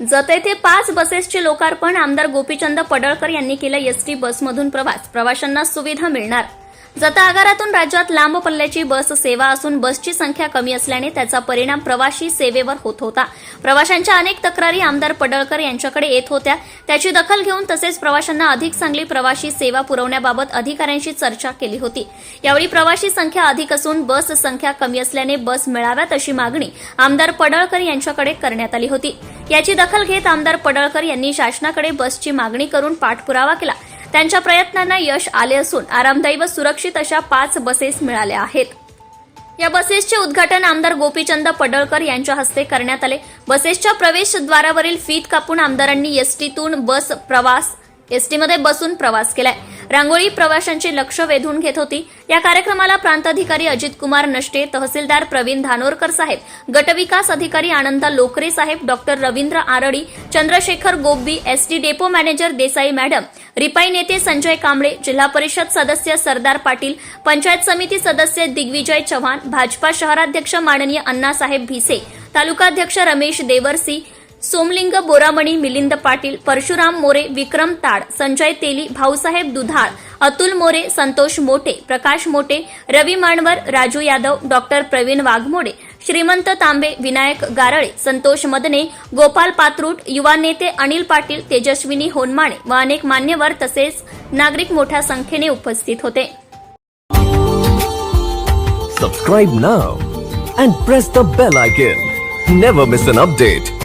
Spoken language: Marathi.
जत येथे पाच बसेसचे लोकार्पण आमदार गोपीचंद पडळकर यांनी केलं एसटी बसमधून प्रवास. प्रवाशांना सुविधा मिळणार. जाता आगारातून राज्यात लांब पल्ल्याची बस सेवा असून बसची संख्या कमी असल्याने त्याचा परिणाम प्रवाशी सेवेवर होत होता. प्रवाशांच्या अनेक तक्रारी आमदार पडळकर यांच्याकडे येत होत्या. त्याची दखल घेऊन तसेच प्रवाशांना अधिक चांगली प्रवाशी सेवा पुरवण्याबाबत अधिकाऱ्यांशी चर्चा केली होती. यावेळी प्रवाशी संख्या अधिक असून बस संख्या कमी असल्याने बस मिळाव्यात अशी मागणी आमदार पडळकर यांच्याकडे करण्यात आली होती. याची दखल घेत आमदार पडळकर यांनी शासनाकडे बसची मागणी करून पाठपुरावा केला. त्यांच्या प्रयत्नांना यश आले असून आरामदायी व सुरक्षित अशा पाच बसेस मिळाल्या आहेत. या बसेसचे उद्घाटन आमदार गोपीचंद पडळकर यांच्या हस्ते करण्यात आले. बसेसच्या प्रवेशद्वारावरील फीत कापून आमदारांनी एसटीतून बस प्रवास एसटीमध्ये बसून प्रवास केलाय. रांगोळी प्रवाशांचे लक्ष वेधून घेत होती. या कार्यक्रमाला प्रांताधिकारी अजित कुमार नष्टे तहसीलदार प्रवीण धानोरकर साहेब गटविकास अधिकारी Ananda Lokare saheb doctor Ravindra RD Chandrashekhar Gobbi ST depot manager Desai madam RPI नेते संजय कांबळे जिल्हा परिषद सदस्य सरदार पाटील पंचायत समिती सदस्य दिग्विजय चव्हाण भाजपा शहराध्यक्ष माननीय अण्णासाहेब भिसे तालुकाध्यक्ष रमेश देवरसी सोमलिंग बोरामणी मिलिंद पाटील परशुराम मोरे विक्रम ताड संजय तेली भाऊसाहेब दुधाळ अतुल मोरे संतोष मोटे प्रकाश मोटे रवी मानवर राजू यादव डॉक्टर प्रवीण वाघमोडे श्रीमंत तांबे विनायक गारळे संतोष मदने गोपाल पात्रूट युवा नेते अनिल पाटील तेजस्विनी होनमाणे व अनेक मान्यवर तसेच नागरिक मोठ्या संख्येने उपस्थित होते Subscribe now and press the bell icon. Never miss an update.